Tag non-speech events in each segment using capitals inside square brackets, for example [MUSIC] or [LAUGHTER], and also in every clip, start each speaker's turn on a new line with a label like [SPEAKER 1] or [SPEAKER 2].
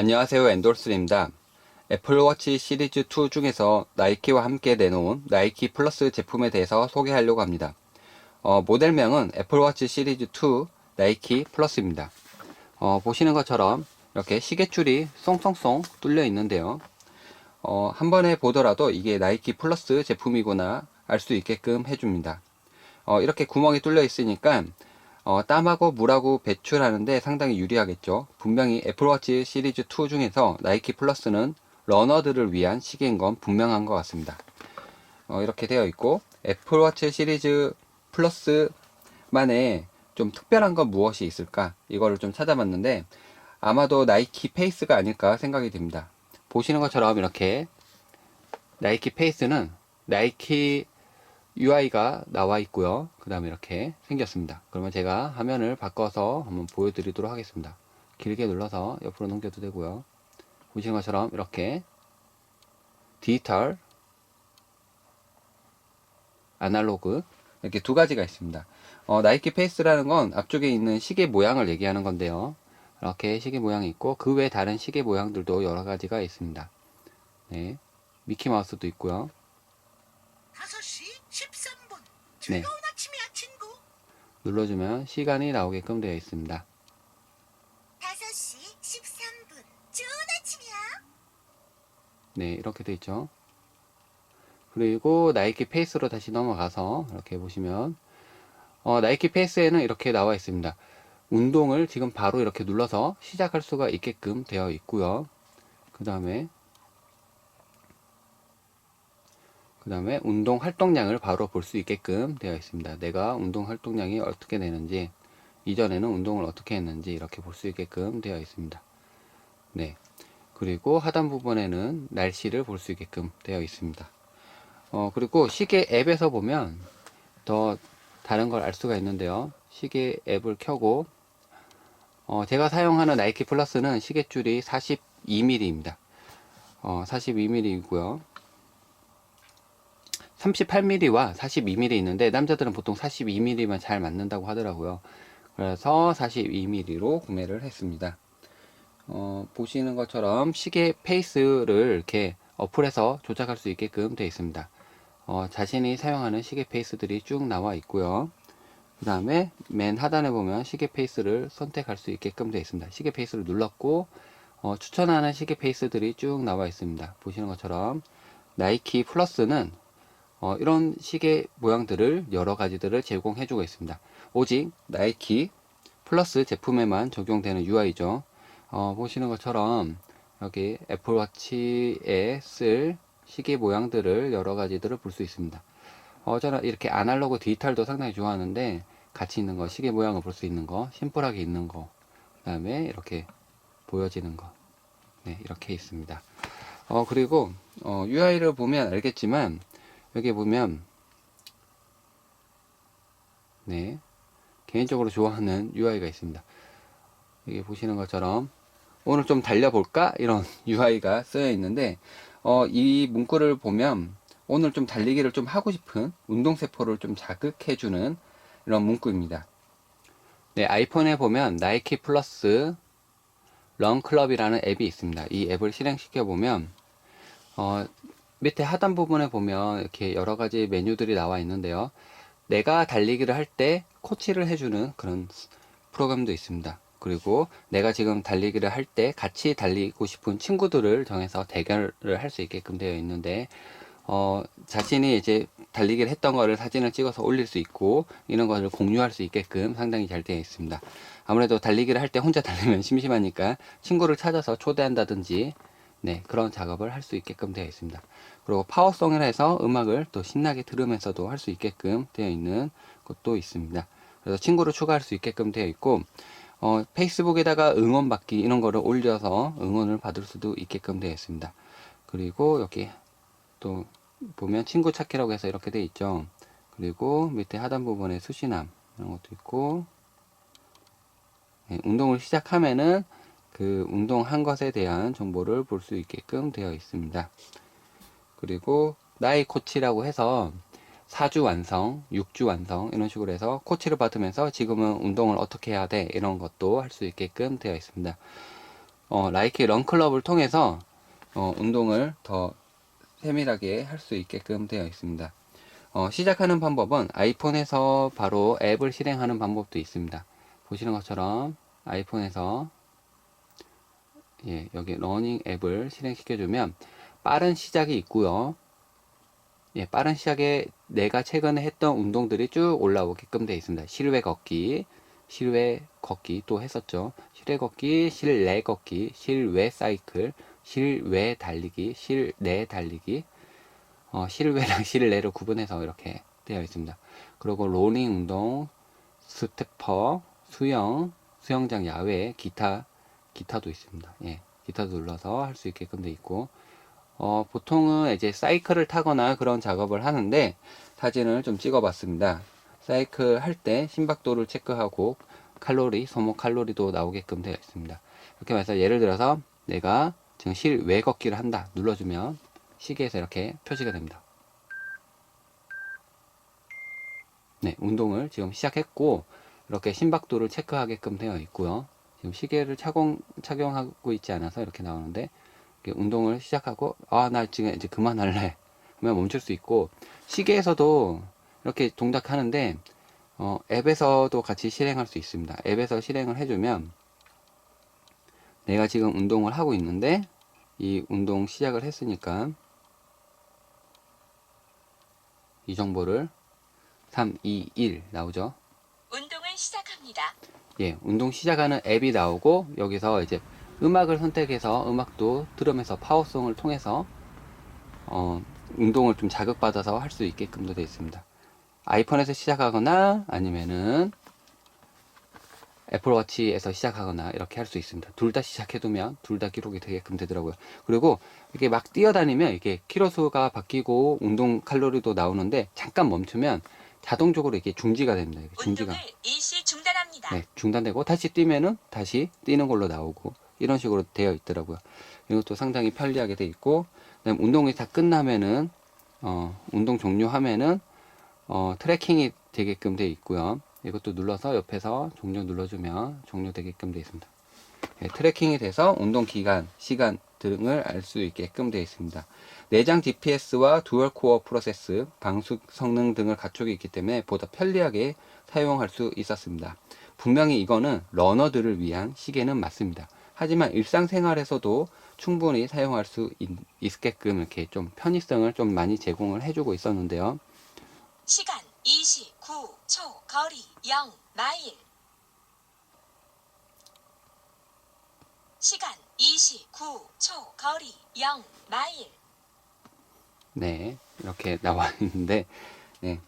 [SPEAKER 1] 안녕하세요 엔돌스입니다. 애플워치 시리즈 2 중에서 나이키와 함께 내놓은 나이키 플러스 제품에 대해서 소개하려고 합니다. 어, 모델명은 애플워치 시리즈 2 나이키 플러스입니다. 어, 보시는 것처럼 이렇게 시계줄이 송송송 뚫려 있는데요. 어, 한 번에 보더라도 이게 나이키 플러스 제품이구나 알 수 있게끔 해줍니다. 어, 이렇게 구멍이 뚫려 있으니까 어, 땀하고 물하고 배출하는데 상당히 유리하겠죠. 분명히 애플워치 시리즈 2 중에서 나이키 플러스는 러너들을 위한 시계인 건 분명한 것 같습니다. 어, 이렇게 되어 있고 애플워치 시리즈 플러스만의 좀 특별한 건 무엇이 있을까 이거를 좀 찾아봤는데 아마도 나이키 페이스가 아닐까 생각이 듭니다. 보시는 것처럼 이렇게 나이키 페이스는 나이키 UI가 나와 있고요. 그 다음에 이렇게 생겼습니다. 그러면 제가 화면을 바꿔서 한번 보여드리도록 하겠습니다. 길게 눌러서 옆으로 넘겨도 되고요. 보시는 것처럼 이렇게 디지털, 아날로그 이렇게 두 가지가 있습니다. 어, 나이키 페이스라는 건 앞쪽에 있는 시계 모양을 얘기하는 건데요. 이렇게 시계 모양이 있고 그 외 다른 시계 모양들도 여러 가지가 있습니다. 네, 미키 마우스도 있고요.
[SPEAKER 2] 5시 13분
[SPEAKER 1] 네. 눌러주면 시간이 나오게끔 되어 있습니다.
[SPEAKER 2] 5시 13분 좋은 아침이야
[SPEAKER 1] 네, 이렇게 되어 있죠. 그리고 나이키 페이스로 다시 넘어가서 이렇게 보시면 어, 나이키 페이스에는 이렇게 나와 있습니다. 운동을 지금 바로 이렇게 눌러서 시작할 수가 있게끔 되어 있고요. 그 다음에 그 다음에 운동 활동량을 바로 볼 수 있게끔 되어 있습니다. 내가 운동 활동량이 어떻게 되는지 이전에는 운동을 어떻게 했는지 이렇게 볼 수 있게끔 되어 있습니다. 네. 그리고 하단 부분에는 날씨를 볼 수 있게끔 되어 있습니다. 어, 그리고 시계 앱에서 보면 더 다른 걸 알 수가 있는데요. 시계 앱을 켜고 어, 제가 사용하는 나이키 플러스는 시계줄이 42mm입니다. 어, 42mm이고요. 38mm와 42mm 있는데 남자들은 보통 42mm만 잘 맞는다고 하더라고요. 그래서 42mm로 구매를 했습니다. 어, 보시는 것처럼 시계 페이스를 이렇게 어플에서 조작할 수 있게끔 되어 있습니다. 어, 자신이 사용하는 시계 페이스들이 쭉 나와 있고요. 그 다음에 맨 하단에 보면 시계 페이스를 선택할 수 있게끔 되어 있습니다. 시계 페이스를 눌렀고 어, 추천하는 시계 페이스들이 쭉 나와 있습니다. 보시는 것처럼 나이키 플러스는 어, 이런 시계 모양들을 여러 가지들을 제공해주고 있습니다. 오직 나이키 플러스 제품에만 적용되는 UI죠. 어, 보시는 것처럼 여기 애플워치에 쓸 시계 모양들을 여러 가지들을 볼 수 있습니다. 어, 저는 이렇게 아날로그 디지털도 상당히 좋아하는데 같이 있는 거, 시계 모양을 볼 수 있는 거, 심플하게 있는 거, 그 다음에 이렇게 보여지는 거, 네, 이렇게 있습니다. 어, 그리고 어, UI를 보면 알겠지만 여기 보면 네, 개인적으로 좋아하는 UI가 있습니다. 여기 보시는 것처럼 오늘 좀 달려볼까? 이런 [LAUGHS] UI가 쓰여 있는데 어, 이 문구를 보면 오늘 좀 달리기를 좀 하고 싶은 운동세포를 좀 자극해주는 이런 문구입니다. 네, 아이폰에 보면 나이키 플러스 런클럽이라는 앱이 있습니다. 이 앱을 실행시켜 보면 어, 밑에 하단 부분에 보면 이렇게 여러 가지 메뉴들이 나와 있는데요. 내가 달리기를 할 때 코치를 해주는 그런 프로그램도 있습니다. 그리고 내가 지금 달리기를 할 때 같이 달리고 싶은 친구들을 정해서 대결을 할 수 있게끔 되어 있는데 어, 자신이 이제 달리기를 했던 거를 사진을 찍어서 올릴 수 있고 이런 것을 공유할 수 있게끔 상당히 잘 되어 있습니다. 아무래도 달리기를 할 때 혼자 달리면 심심하니까 친구를 찾아서 초대한다든지 네, 그런 작업을 할 수 있게끔 되어 있습니다. 그리고 파워송이라 해서 음악을 또 신나게 들으면서도 할 수 있게끔 되어 있는 것도 있습니다. 그래서 친구를 추가할 수 있게끔 되어 있고 어, 페이스북에다가 응원받기 이런 거를 올려서 응원을 받을 수도 있게끔 되어 있습니다. 그리고 여기 또 보면 친구 찾기라고 해서 이렇게 되어 있죠. 그리고 밑에 하단 부분에 수신함 이런 것도 있고 네, 운동을 시작하면은 그 운동한 것에 대한 정보를 볼 수 있게끔 되어 있습니다. 그리고 나의 코치라고 해서 4주 완성, 6주 완성 이런 식으로 해서 코치를 받으면서 지금은 운동을 어떻게 해야 돼 이런 것도 할 수 있게끔 되어 있습니다. 어, 나이키 런클럽을 통해서 어, 운동을 더 세밀하게 할 수 있게끔 되어 있습니다. 어, 시작하는 방법은 아이폰에서 바로 앱을 실행하는 방법도 있습니다. 보시는 것처럼 아이폰에서 예, 여기 러닝 앱을 실행시켜주면 빠른 시작이 있고요. 예, 빠른 시작에 내가 최근에 했던 운동들이 쭉 올라오게끔 되어 있습니다. 실외 걷기, 실외 걷기 또 했었죠. 실외 걷기, 실내 걷기, 실외 사이클, 실외 달리기, 실내 달리기, 어, 실외랑 [LAUGHS] 실내를 구분해서 이렇게 되어 있습니다. 그리고 로닝 운동, 스태퍼, 수영, 수영장 야외, 기타, 기타도 있습니다. 예, 기타도 눌러서 할 수 있게끔 돼 있고, 어, 보통은 이제 사이클을 타거나 그런 작업을 하는데 사진을 좀 찍어 봤습니다. 사이클 할 때 심박도를 체크하고 칼로리, 소모 칼로리도 나오게끔 되어 있습니다. 이렇게 해서 예를 들어서 내가 지금 실외 걷기를 한다 눌러주면 시계에서 이렇게 표시가 됩니다. 네, 운동을 지금 시작했고 이렇게 심박도를 체크하게끔 되어 있고요. 지금 시계를 착용, 착용하고 있지 않아서 이렇게 나오는데 이렇게 운동을 시작하고 아 나 지금 이제 그만할래 그러면 멈출 수 있고 시계에서도 이렇게 동작하는데 어, 앱에서도 같이 실행할 수 있습니다. 앱에서 실행을 해주면 내가 지금 운동을 하고 있는데 이 운동 시작을 했으니까 이 정보를 3, 2, 1 나오죠.
[SPEAKER 3] 운동을 시작합니다.
[SPEAKER 1] 예, 운동 시작하는 앱이 나오고 여기서 이제 음악을 선택해서 음악도 들으면서 파워송을 통해서 어, 운동을 좀 자극받아서 할 수 있게끔도 되어 있습니다. 아이폰에서 시작하거나 아니면은 애플워치에서 시작하거나 이렇게 할 수 있습니다. 둘 다 시작해두면 둘 다 기록이 되게끔 되더라고요. 그리고 이게 막 뛰어다니면 이게 키로수가 바뀌고 운동 칼로리도 나오는데 잠깐 멈추면 자동적으로 이게 중지가 됩니다. 이게 중지가.
[SPEAKER 3] 운동을 일시 중단
[SPEAKER 1] 네, 중단되고 다시 뛰면은 다시 뛰는 걸로 나오고 이런 식으로 되어 있더라고요. 이것도 상당히 편리하게 돼 있고 그다음 운동이 다 끝나면은 어, 운동 종료하면은 어, 트래킹이 되게끔 돼 있고요. 이것도 눌러서 옆에서 종료 눌러주면 종료되게끔 되어 있습니다. 네, 트래킹이 돼서 운동 기간, 시간 등을 알 수 있게끔 되어 있습니다. 내장 DPS와 듀얼 코어 프로세스, 방수 성능 등을 갖추고 있기 때문에 보다 편리하게 사용할 수 있었습니다. 분명히 이거는 러너들을 위한 시계는 맞습니다. 하지만 일상생활에서도 충분히 사용할 수 있, 있게끔 이렇게 좀 편의성을 좀 많이 제공을 해주고 있었는데요.
[SPEAKER 3] 시간 29초 거리 0 마일 시간 29초 거리 0 마일
[SPEAKER 1] 네, 이렇게 [LAUGHS] 나와 있는데, 네.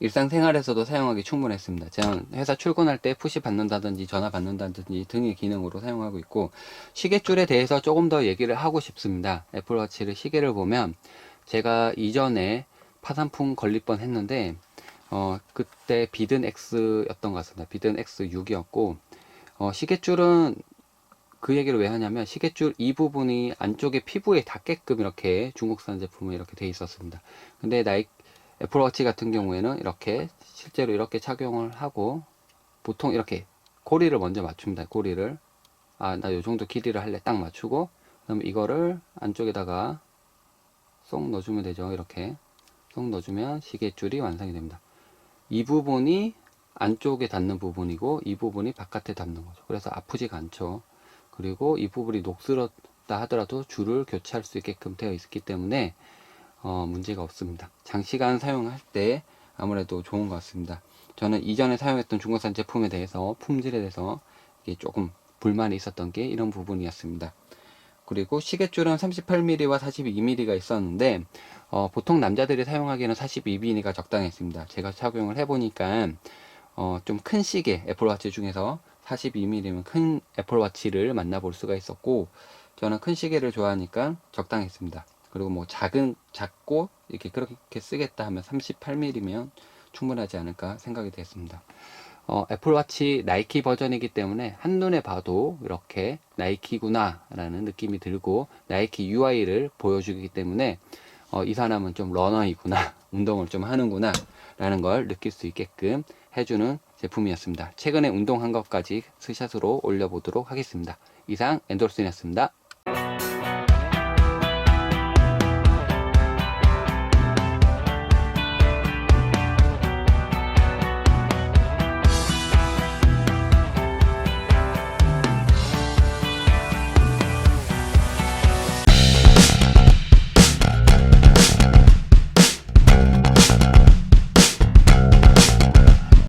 [SPEAKER 1] 일상생활에서도 사용하기 충분했습니다. 제가 회사 출근할 때 푸시 받는다든지 전화 받는다든지 등의 기능으로 사용하고 있고, 시계줄에 대해서 조금 더 얘기를 하고 싶습니다. 애플워치를 시계를 보면, 제가 이전에 파산풍 걸릴 뻔 했는데, 어, 그때 비든 X였던 것 같습니다. 비든 X6이었고, 어, 시계줄은 그 얘기를 왜 하냐면 시계줄 이 부분이 안쪽에 피부에 닿게끔 이렇게 중국산 제품은 이렇게 돼 있었습니다. 근데 나이 애플워치 같은 경우에는 이렇게 실제로 이렇게 착용을 하고 보통 이렇게 고리를 먼저 맞춥니다. 고리를 아 나 요 정도 길이를 할래 딱 맞추고 그다음에 이거를 안쪽에다가 쏙 넣어주면 되죠. 이렇게 쏙 넣어주면 시계줄이 완성이 됩니다. 이 부분이 안쪽에 닿는 부분이고 이 부분이 바깥에 닿는 거죠. 그래서 아프지가 않죠. 그리고 이 부분이 녹슬었다 하더라도 줄을 교체할 수 있게끔 되어 있기 때문에 어, 문제가 없습니다. 장시간 사용할 때 아무래도 좋은 것 같습니다. 저는 이전에 사용했던 중국산 제품에 대해서 품질에 대해서 조금 불만이 있었던 게 이런 부분이었습니다. 그리고 시계줄은 38mm와 42mm가 있었는데 어, 보통 남자들이 사용하기에는 42mm가 적당했습니다. 제가 착용을 해보니까 어, 좀 큰 시계 애플워치 중에서 42mm면 큰 애플워치를 만나볼 수가 있었고 저는 큰 시계를 좋아하니까 적당했습니다. 그리고 뭐 작은 작고 이렇게 그렇게 쓰겠다 하면 38mm면 충분하지 않을까 생각이 됐습니다. 어, 애플워치 나이키 버전이기 때문에 한눈에 봐도 이렇게 나이키구나 라는 느낌이 들고 나이키 UI를 보여주기 때문에 어, 이 사람은 좀 러너이구나 [LAUGHS] 운동을 좀 하는구나 라는 걸 느낄 수 있게끔 해주는 제품이었습니다. 최근에 운동한 것까지 스샷으로 올려보도록 하겠습니다. 이상 엔돌슨이었습니다.